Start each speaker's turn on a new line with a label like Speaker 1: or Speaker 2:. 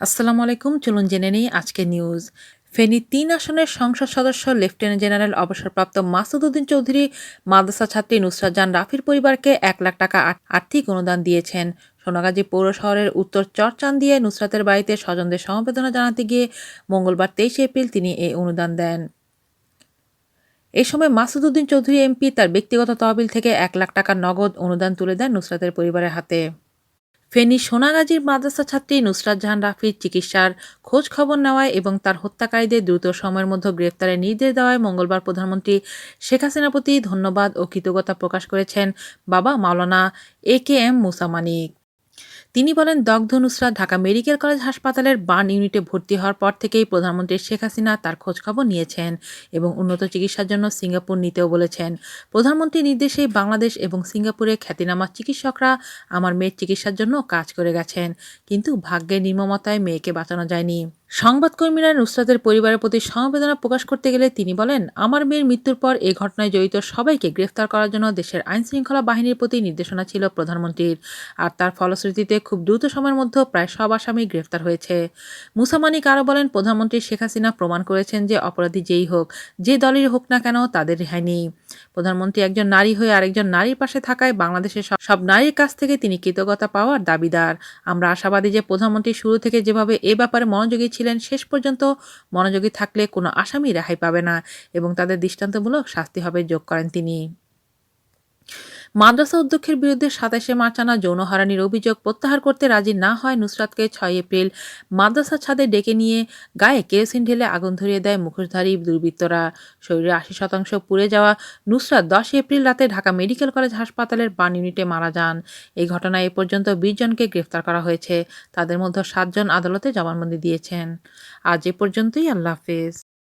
Speaker 1: আসসালামু আলাইকুম, চলুন জেনে নিই আজকে নিউজ ফেনী তিন আসনের সংসদ সদস্য লেফটেন্যান্ট জেনারেল অবসরপ্রাপ্ত মাসুদ উদ্দিন চৌধুরী, মাদ্রাসা ছাত্রী নুসরাত জান রাফির পরিবারকে এক লাখ টাকা আর্থিক অনুদান দিয়েছেন। সোনাগাজী পৌর শহরের উত্তর চরচান দিয়ে নুসরাতের বাড়িতে স্বজনদের সমবেদনা জানাতে গিয়ে মঙ্গলবার তেইশে এপ্রিল তিনি এই অনুদান দেন। এ সময় মাসুদ উদ্দিন চৌধুরী, এমপি, তার ব্যক্তিগত তহবিল থেকে এক লাখ টাকা নগদ অনুদান তুলে দেন নুসরাতের পরিবারের হাতে। ফেনী সোনাগাজীর মাদ্রাসা ছাত্রী নুসরাত জাহান রাফির চিকিৎসার খোঁজ খবর নেওয়ায় এবং তার হত্যাকারীদের দ্রুত সময়ের মধ্যে গ্রেফতারের নির্দেশ দেওয়ায় মঙ্গলবার প্রধানমন্ত্রী শেখ হাসিনার প্রতি ধন্যবাদ ও কৃতজ্ঞতা প্রকাশ করেছেন বাবা মাওলানা এ কে এম মুসা মানিক। তিনি বলেন দগ্ধ নুসরাত ঢাকা মেডিকেল কলেজ হাসপাতালের বার্ন ইউনিটে ভর্তি হওয়ার পর থেকেই প্রধানমন্ত্রী শেখ হাসিনা তার খোঁজখবর নিয়েছেন এবং উন্নত চিকিৎসার জন্য সিঙ্গাপুর নিতেও বলেছেন। প্রধানমন্ত্রীর নির্দেশেই বাংলাদেশ এবং সিঙ্গাপুরে খ্যাতিনামা চিকিৎসকরা আমার মেয়ের চিকিৎসার জন্য কাজ করে গেছেন, কিন্তু ভাগ্যের নির্মমতায় মেয়েকে বাঁচানো যায়নি। সংবাদকর্মীরা নুসরাতের পরিবারের প্রতি সমবেদনা প্রকাশ করতে গেলে তিনি বলেন, আমার মেয়ের মৃত্যুর পর এ ঘটনায় জড়িত সবাইকে গ্রেফতার করার জন্য দেশের আইনশৃঙ্খলা বাহিনীর প্রতি নির্দেশনা ছিল প্রধানমন্ত্রীর, আর তার ফলশ্রুতিতে খুব দ্রুত সময়ের মধ্যে প্রায় সব আসামি গ্রেফতার হয়েছে। মুসামানিক আরও বলেন, প্রধানমন্ত্রী শেখ হাসিনা প্রমাণ করেছেন যে অপরাধী যেই হোক, যে দলের হোক না কেন তাদের রেহাই নেই। প্রধানমন্ত্রী একজন নারী হয়ে আরেকজন নারীর পাশে থাকায় বাংলাদেশের সব- নারীর কাছ থেকে তিনি কৃতজ্ঞতা পাওয়ার দাবিদার। আমরা আশাবাদী যে প্রধানমন্ত্রী শুরু থেকে যেভাবে এ ব্যাপারে মনোযোগী ছিলেন, শেষ পর্যন্ত মনোযোগী থাকলে কোনো আসামি রেহাই পাবে না এবং তাদের দৃষ্টান্তমূলক শাস্তি হবে যোগ করেন তিনি। মাদ্রাসা অধ্যক্ষের বিরুদ্ধে সাতাশে মার্চ আনা যৌন হারানির অভিযোগ প্রত্যাহার করতে রাজি না হয় নুসরাতকে ছয় এপ্রিল মাদ্রাসা ছাদে ডেকে নিয়ে গায়ে কেরোসিন ঢেলে আগুন ধরিয়ে দেয় মুখোশধারী দুর্বৃত্তরা। শরীরে আশি শতাংশ পুড়ে যাওয়া নুসরাত দশ এপ্রিল রাতে ঢাকা মেডিকেল কলেজ হাসপাতালের বার্ন ইউনিটে মারা যান। এই ঘটনায় এ পর্যন্ত বিশ জনকে গ্রেফতার করা হয়েছে। তাদের মধ্যে সাতজন আদালতে জবানবন্দি দিয়েছেন। আজ এ পর্যন্তই, আল্লাহ হাফেজ।